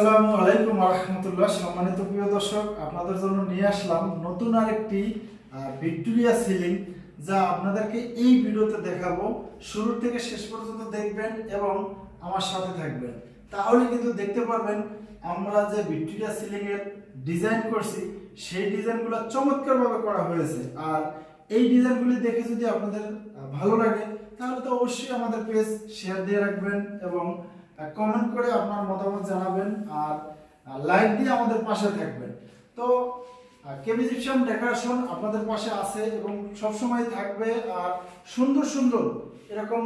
আসসালামু আলাইকুম রহমতুল্লাহ। সম্মানিত প্রিয় দর্শক, আপনাদের জন্য নিয়ে আসলাম নতুন আরেকটি ভিক্টোরিয়া সিলিং, যা আপনাদেরকে এই ভিডিওতে দেখাবো। শুরু থেকে শেষ পর্যন্ত দেখবেন এবং আমার সাথে থাকবেন। তাহলে কিন্তু দেখতে পারবেন, আমরা যে ভিক্টোরিয়া সিলিং এর ডিজাইন করছি, সেই ডিজাইনগুলো চমৎকারভাবে করা হয়েছে। আর এই ডিজাইনগুলি দেখে যদি আপনাদের ভালো লাগে, তাহলে তো অবশ্যই আমাদের পেজ শেয়ার দিয়ে রাখবেন এবং কমেন্ট করে আপনার মতামত জানাবেন আর লাইক দিয়ে আমাদের পাশে থাকবেন। তো কেবি জিপসাম ডেকোরেশন আপনাদের পাশে আছে এবং সবসময় থাকবে আর সুন্দর সুন্দর এরকম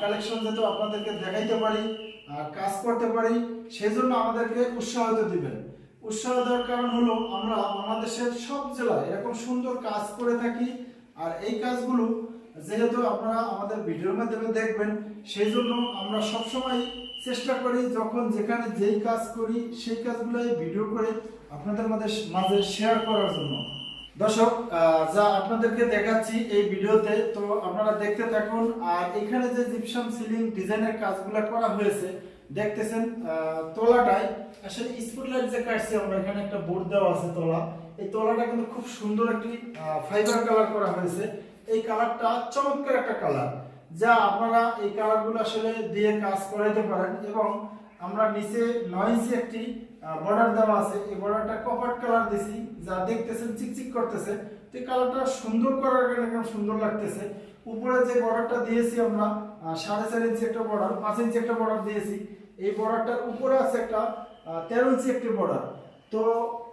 কালেকশন যাতে আপনাদেরকে দেখাইতে পারি কাজ করতে পারি সেই জন্য আমাদেরকে উৎসাহিত দিবেন। উৎসাহ দেওয়ার কারণ হলো আমরা বাংলাদেশের সব জেলায় এরকম সুন্দর কাজ করে থাকি, আর এই কাজগুলো যেহেতু আপনারা আমাদের ভিডিওর মাধ্যমে দেখবেন সেই জন্য আমরা সবসময় চেষ্টা করি যখন যেখানে যেই কাজ করি সেই কাজগুলোই ভিডিও করে আপনাদের মাঝে মাঝে শেয়ার করার জন্য। দর্শক যা আপনাদেরকে দেখাচ্ছি এই ভিডিওতে তো আপনারা দেখতে থাকুন আর এখানে যে জিপসাম সিলিং ডিজাইনের কাজগুলো করা হয়েছে দেখতেছেন আহ, তলাটায় আসলে স্পটলাইট যে কাটছে আমরা এখানে একটা বোর্ড দেওয়া আছে তোলা। এই তোলাটা কিন্তু খুব সুন্দর একটি ফাইবার কালার করা হয়েছে। এই কালারটা চমৎকার একটা কালার, যা আপনারা এই কালারগুলো আসলে দিয়ে কাজ করাইতে পারেন এবং আমরা নিচে নয় একটি বর্ডার দেওয়া আছে। এই বর্ডারটা কপার কালার দিছি, যা দেখতেছেন চিকচিক করতেছে। তো কালারটা সুন্দর করার কারণে সুন্দর লাগতেছে। উপরে যে বর্ডারটা দিয়েছি আমরা সাড়ে চার ইঞ্চি একটা বর্ডার পাঁচ ইঞ্চি একটা বর্ডার দিয়েছি। এই বর্ডারটার উপরে আছে একটা তেরো ইঞ্চি একটি বর্ডার তো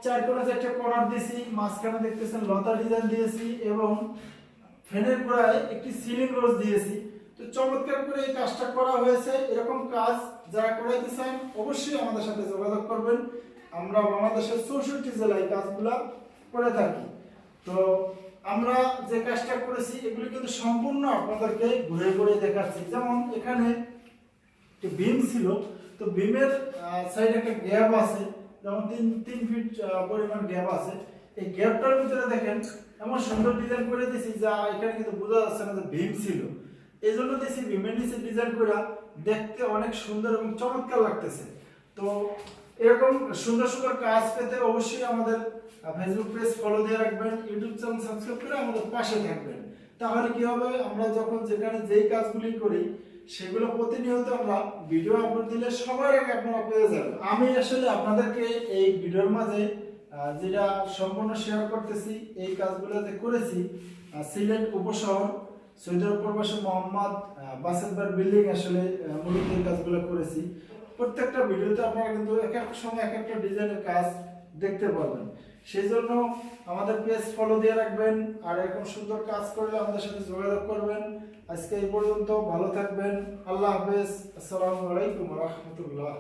চার কোণে একটা কর্নার দিয়েছি মাঝখানে দেখতেছেন লতা ডিজাইন দিয়েছি এবং ফ্যানের গোড়ায় একটি সিলিং রোজ দিয়েছি। তো চমৎকার করে এই কাজটা করা হয়েছে। এরকম কাজ যারা করাইতে চান, অবশ্যই আমাদের সাথে যোগাযোগ করবেন। আমরা বাংলাদেশের চৌষট্টি জেলায় কাজগুলা করে থাকি। তো আমরা যে কাজটা করেছি, এগুলি কিন্তু সম্পূর্ণ আপনাদেরকে ঘুরে ঘুরে দেখাচ্ছি। যেমন এখানে একটি বিম ছিল। তো বিমের সাইডে একটা গ্যাপ আছে। যেমন তিন তিন ফিট পরিমাণ গ্যাপ আছে। এই গ্যাপটার ভিতরে দেখেন সুন্দর ডিজাইন করে দিয়েছি, যা এখানে কিন্তু বোঝা যাচ্ছে না যে ভীম ছিল। এই জন্য দিয়েছি ভীমের নিচে ডিজাইন করে, দেখতে অনেক সুন্দর এবং চমৎকার লাগতেছে। তো এরকম সুন্দর সুন্দর কাজ পেতে অবশ্যই আমাদের ফেসবুক পেজ ফলো দিয়ে রাখবেন ইউটিউব চ্যানেল সাবস্ক্রাইব করে আমাদের পাশে থাকবেন। তাহলে কি হবে? আমরা যখন যেখানে যেই কাজগুলি করি, সেগুলো প্রতিনিয়ত আমরা ভিডিও আপলোড দিলে সবার আগে আপনারা পেয়ে যাবেন। আমি আসলে আপনাদেরকে এই ভিডিওর মাঝে যেটা সম্পূর্ণ শেয়ার করতেছি, এই কাজগুলো যে করেছি সিলেট উপশহর সৈয়দর প্রবাসী মোহাম্মদ বাসেদবার বিল্ডিং আসলে মূলত এই কাজগুলো করেছি। প্রত্যেকটা ভিডিওতে আপনারা কিন্তু এক এক সময় এক একটা ডিজাইনের কাজ দেখতে পারবেন। সেই জন্য আমাদের পেজ ফলো দিয়ে রাখবেন, আর এরকম সুন্দর কাজ করলে আমাদের সাথে যোগাযোগ করবেন। আজকে এই পর্যন্ত ভালো থাকবেন। আল্লাহ হাফেজ। আসসালামু আলাইকুম রহমতুল্লাহ।